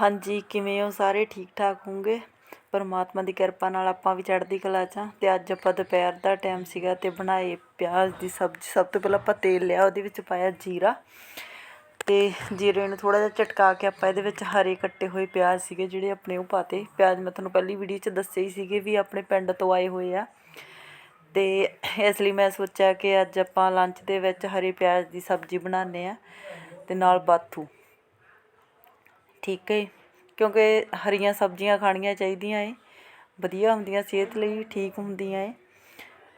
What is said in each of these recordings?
ਹਾਂਜੀ, ਕਿਵੇਂ ਹੋ? ਸਾਰੇ ਠੀਕ ਠਾਕ ਹੋਗੇ ਪਰਮਾਤਮਾ ਦੀ ਕਿਰਪਾ ਨਾਲ ਆਪਾਂ ਵੀ ਚੜ੍ਹਦੀ ਕਲਾ 'ਚ ਹਾਂ। ਅਤੇ ਅੱਜ ਆਪਾਂ ਦੁਪਹਿਰ ਦਾ ਟਾਈਮ ਸੀਗਾ ਅਤੇ ਬਣਾਏ ਪਿਆਜ਼ ਦੀ ਸਬਜ਼ੀ। ਸਭ ਤੋਂ ਪਹਿਲਾਂ ਆਪਾਂ ਤੇਲ ਲਿਆ, ਉਹਦੇ ਵਿੱਚ ਪਾਇਆ ਜੀਰਾ। ਅਤੇ ਜੀਰੇ ਨੂੰ ਥੋੜ੍ਹਾ ਜਿਹਾ ਚਟਕਾ ਕੇ ਆਪਾਂ ਇਹਦੇ ਵਿੱਚ ਹਰੇ ਕੱਟੇ ਹੋਏ ਪਿਆਜ਼ ਸੀਗੇ, ਜਿਹੜੇ ਆਪਣੇ ਉਹ ਪਾਤੇ। ਪਿਆਜ਼ ਮੈਂ ਤੁਹਾਨੂੰ ਪਹਿਲੀ ਵੀਡੀਓ 'ਚ ਦੱਸੇ ਹੀ ਸੀਗੇ ਵੀ ਆਪਣੇ ਪਿੰਡ ਤੋਂ ਆਏ ਹੋਏ ਆ। ਅਤੇ ਇਸ ਲਈ ਮੈਂ ਸੋਚਿਆ ਕਿ ਅੱਜ ਆਪਾਂ ਲੰਚ ਦੇ ਵਿੱਚ ਹਰੇ ਪਿਆਜ਼ ਦੀ ਸਬਜ਼ੀ ਬਣਾਉਂਦੇ ਆ ਅਤੇ ਨਾਲ ਬਾਥੂ। ਠੀਕ ਹੈ ਕਿਉਂਕਿ ਹਰੀਆਂ ਸਬਜ਼ੀਆਂ ਖਾਣੀਆਂ ਚਾਹੀਦੀਆਂ ਏ। ਵਧੀਆ ਹੁੰਦੀਆਂ, ਸਿਹਤ ਲਈ ਠੀਕ ਹੁੰਦੀਆਂ ਏ।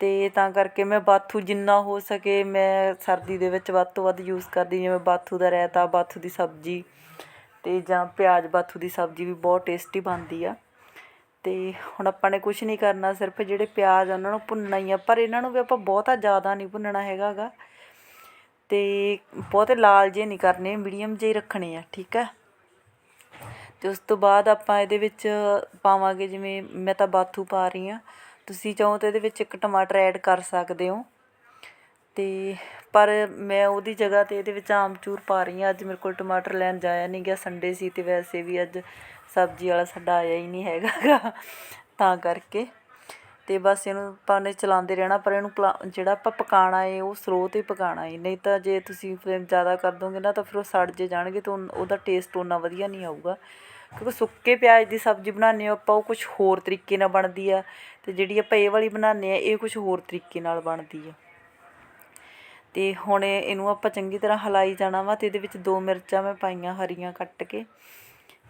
ਅਤੇ ਤਾਂ ਕਰਕੇ ਮੈਂ ਬਾਥੂ ਜਿੰਨਾ ਹੋ ਸਕੇ ਮੈਂ ਸਰਦੀ ਦੇ ਵਿੱਚ ਵੱਧ ਤੋਂ ਵੱਧ ਯੂਜ਼ ਕਰਦੀ ਜਿਵੇਂ ਬਾਥੂ ਦਾ ਰਾਇਤਾ, ਬਾਥੂ ਦੀ ਸਬਜ਼ੀ ਅਤੇ ਜਾਂ ਪਿਆਜ਼ ਬਾਥੂ ਦੀ ਸਬਜ਼ੀ ਵੀ ਬਹੁਤ ਟੇਸਟੀ ਬਣਦੀ ਆ। ਅਤੇ ਹੁਣ ਆਪਾਂ ਨੇ ਕੁਛ ਨਹੀਂ ਕਰਨਾ, ਸਿਰਫ ਜਿਹੜੇ ਪਿਆਜ਼ ਆ ਉਹਨਾਂ ਨੂੰ ਭੁੰਨਣਾ ਹੀ ਆ। ਪਰ ਇਹਨਾਂ ਨੂੰ ਵੀ ਆਪਾਂ ਬਹੁਤਾ ਜ਼ਿਆਦਾ ਨਹੀਂ ਭੁੰਨਣਾ ਹੈਗਾ ਗਾ। ਅਤੇ ਬਹੁਤੇ ਲਾਲ ਜਿਹੇ ਨਹੀਂ ਕਰਨੇ, ਮੀਡੀਅਮ ਜਿਹੇ ਰੱਖਣੇ ਆ। ਠੀਕ ਹੈ ਅਤੇ ਉਸ ਤੋਂ ਬਾਅਦ ਆਪਾਂ ਇਹਦੇ ਵਿੱਚ ਪਾਵਾਂਗੇ, ਜਿਵੇਂ ਮੈਂ ਤਾਂ ਬਾਥੂ ਪਾ ਰਹੀ ਹਾਂ। ਤੁਸੀਂ ਚਾਹੋ ਤਾਂ ਇਹਦੇ ਵਿੱਚ ਇੱਕ ਟਮਾਟਰ ਐਡ ਕਰ ਸਕਦੇ ਹੋ। ਅਤੇ ਪਰ ਮੈਂ ਉਹਦੀ ਜਗ੍ਹਾ 'ਤੇ ਇਹਦੇ ਵਿੱਚ ਆਮਚੂਰ ਪਾ ਰਹੀ ਹਾਂ। ਅੱਜ ਮੇਰੇ ਕੋਲ ਟਮਾਟਰ ਲੈਣ ਜਾਇਆ ਨਹੀਂ ਗਿਆ, ਸੰਡੇ ਸੀ ਅਤੇ ਵੈਸੇ ਵੀ ਅੱਜ ਸਬਜ਼ੀ ਵਾਲਾ ਸਾਡਾ ਆਇਆ ਹੀ ਨਹੀਂ ਹੈਗਾ ਗਾ, ਤਾਂ ਕਰਕੇ। ਅਤੇ ਬਸ ਇਹਨੂੰ ਆਪਾਂ ਨੇ ਚਲਾਉਂਦੇ ਰਹਿਣਾ, ਪਰ ਇਹਨੂੰ ਪਲਾ, ਜਿਹੜਾ ਆਪਾਂ ਪਕਾਉਣਾ ਏ, ਉਹ ਸਲੋ 'ਤੇ ਪਕਾਉਣਾ ਏ। ਨਹੀਂ ਤਾਂ ਜੇ ਤੁਸੀਂ ਫਲੇਮ ਜ਼ਿਆਦਾ ਕਰ ਦੋਗੇ ਨਾ, ਤਾਂ ਫਿਰ ਉਹ ਸੜ ਜੇ ਜਾਣਗੇ ਤਾਂ ਉਹਦਾ ਟੇਸਟ ਓਨਾ ਵਧੀਆ ਨਹੀਂ ਆਊਗਾ। ਕਿਉਂਕਿ ਸੁੱਕੇ ਪਿਆਜ਼ ਦੀ ਸਬਜ਼ੀ ਬਣਾਉਂਦੇ ਹਾਂ ਆਪਾਂ, ਉਹ ਕੁਝ ਹੋਰ ਤਰੀਕੇ ਨਾਲ ਬਣਦੀ ਆ। ਅਤੇ ਜਿਹੜੀ ਆਪਾਂ ਇਹ ਵਾਲੀ ਬਣਾਉਂਦੇ ਆ ਇਹ ਕੁਝ ਹੋਰ ਤਰੀਕੇ ਨਾਲ ਬਣਦੀ ਆ। ਅਤੇ ਹੁਣ ਇਹਨੂੰ ਆਪਾਂ ਚੰਗੀ ਤਰ੍ਹਾਂ ਹਿਲਾਈ ਜਾਣਾ ਵਾ ਅਤੇ ਇਹਦੇ ਵਿੱਚ ਦੋ ਮਿਰਚਾਂ ਮੈਂ ਪਾਈਆਂ ਹਰੀਆਂ ਕੱਟ ਕੇ।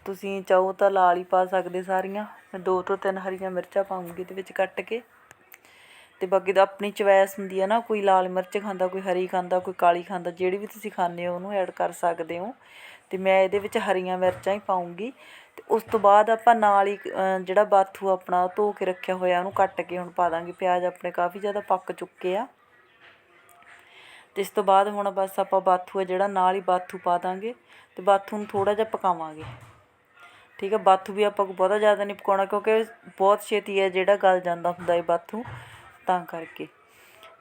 ਤੁਸੀਂ ਚਾਹੋ ਤਾਂ ਲਾਲ ਹੀ ਪਾ ਸਕਦੇ ਸਾਰੀਆਂ। ਮੈਂ ਦੋ ਤੋਂ ਤਿੰਨ ਹਰੀਆਂ ਮਿਰਚਾਂ ਪਾਉਂਗੀ ਇਹਦੇ ਵਿੱਚ ਕੱਟ ਕੇ। ਅਤੇ ਬਾਕੀ ਤਾਂ ਆਪਣੀ ਚੁਆਇਸ ਹੁੰਦੀ ਆ ਨਾ, ਕੋਈ ਲਾਲ ਮਿਰਚ ਖਾਂਦਾ, ਕੋਈ ਹਰੀ ਖਾਂਦਾ, ਕੋਈ ਕਾਲੀ ਖਾਂਦਾ, ਜਿਹੜੀ ਵੀ ਤੁਸੀਂ ਖਾਂਦੇ ਹੋ ਉਹਨੂੰ ਐਡ ਕਰ ਸਕਦੇ ਹੋ। ਅਤੇ ਮੈਂ ਇਹਦੇ ਵਿੱਚ ਹਰੀਆਂ ਮਿਰਚਾਂ ਹੀ ਪਾਉਂਗੀ ਅਤੇ ਉਸ ਤੋਂ ਬਾਅਦ ਆਪਾਂ ਨਾਲ ਹੀ ਜਿਹੜਾ ਬਾਥੂ ਆਪਣਾ ਧੋ ਕੇ ਰੱਖਿਆ ਹੋਇਆ, ਉਹਨੂੰ ਕੱਟ ਕੇ ਹੁਣ ਪਾ ਦਾਂਗੇ। ਪਿਆਜ਼ ਆਪਣੇ ਕਾਫੀ ਜ਼ਿਆਦਾ ਪੱਕ ਚੁੱਕੇ ਆ। ਅਤੇ ਇਸ ਤੋਂ ਬਾਅਦ ਹੁਣ ਬਸ ਆਪਾਂ ਬਾਥੂ ਆ ਜਿਹੜਾ ਨਾਲ ਹੀ ਬਾਥੂ ਪਾ ਦਾਂਗੇ। ਅਤੇ ਬਾਥੂ ਨੂੰ ਥੋੜ੍ਹਾ ਜਿਹਾ ਪਕਾਵਾਂਗੇ। ਠੀਕ ਹੈ, ਬਾਥੂ ਵੀ ਆਪਾਂ ਬਹੁਤਾ ਜ਼ਿਆਦਾ ਨਹੀਂ ਪਕਾਉਣਾ ਕਿਉਂਕਿ ਬਹੁਤ ਛੇਤੀ ਹੈ ਜਿਹੜਾ ਗਲ ਜਾਂਦਾ ਹੁੰਦਾ ਹੈ ਬਾਥੂ, ਤਾਂ ਕਰਕੇ।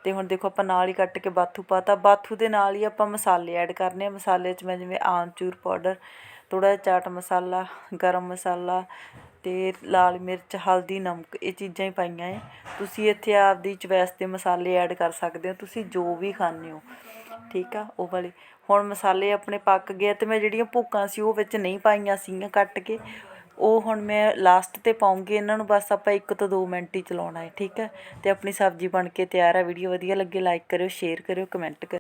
ਅਤੇ ਹੁਣ ਦੇਖੋ ਆਪਾਂ ਨਾਲ ਹੀ ਕੱਟ ਕੇ ਬਾਥੂ ਪਾਤਾ। ਬਾਥੂ ਦੇ ਨਾਲ ਹੀ ਆਪਾਂ ਮਸਾਲੇ ਐਡ ਕਰਨੇ ਆ। ਮਸਾਲੇ 'ਚ ਮੈਂ ਜਿਵੇਂ ਆਮਚੂਰ ਪਾਊਡਰ, ਥੋੜ੍ਹਾ ਜਿਹਾ ਚਾਟ ਮਸਾਲਾ, ਗਰਮ ਮਸਾਲਾ ਅਤੇ ਲਾਲ ਮਿਰਚ, ਹਲਦੀ, ਨਮਕ ਇਹ ਚੀਜ਼ਾਂ ਹੀ ਪਾਈਆਂ ਹੈ ਤੁਸੀਂ ਇੱਥੇ ਆਪਦੀ ਚੁਆਇਸ ਦੇ ਮਸਾਲੇ ਐਡ ਕਰ ਸਕਦੇ ਹੋ। ਤੁਸੀਂ ਜੋ ਵੀ ਖਾਂਦੇ ਹੋ। ਠੀਕ ਆ, ਉਹ ਵਾਲੇ। ਹੁਣ ਮਸਾਲੇ ਆਪਣੇ ਪੱਕ ਗਏ ਅਤੇ ਮੈਂ ਜਿਹੜੀਆਂ ਭੁੱਕਾਂ ਸੀ, ਉਹ ਵਿੱਚ ਨਹੀਂ ਪਾਈਆਂ ਸੀਗੀਆਂ ਕੱਟ ਕੇ। ਉਹ ਹੁਣ ਮੈਂ ਲਾਸਟ 'ਤੇ ਪਾਉਂਗੀ। ਇਹਨਾਂ ਨੂੰ ਬਸ ਆਪਾਂ ਇੱਕ ਤੋਂ ਦੋ ਮਿੰਟ ਹੀ ਚਲਾਉਣਾ ਹੈ। ਠੀਕ ਹੈ ਅਤੇ ਆਪਣੀ ਸਬਜ਼ੀ ਬਣ ਕੇ ਤਿਆਰ ਆ। ਵੀਡੀਓ ਵਧੀਆ ਲੱਗੇ ਲਾਈਕ ਕਰਿਓ ਸ਼ੇਅਰ ਕਰਿਓ ਕਮੈਂਟ ਕਰਿਓ।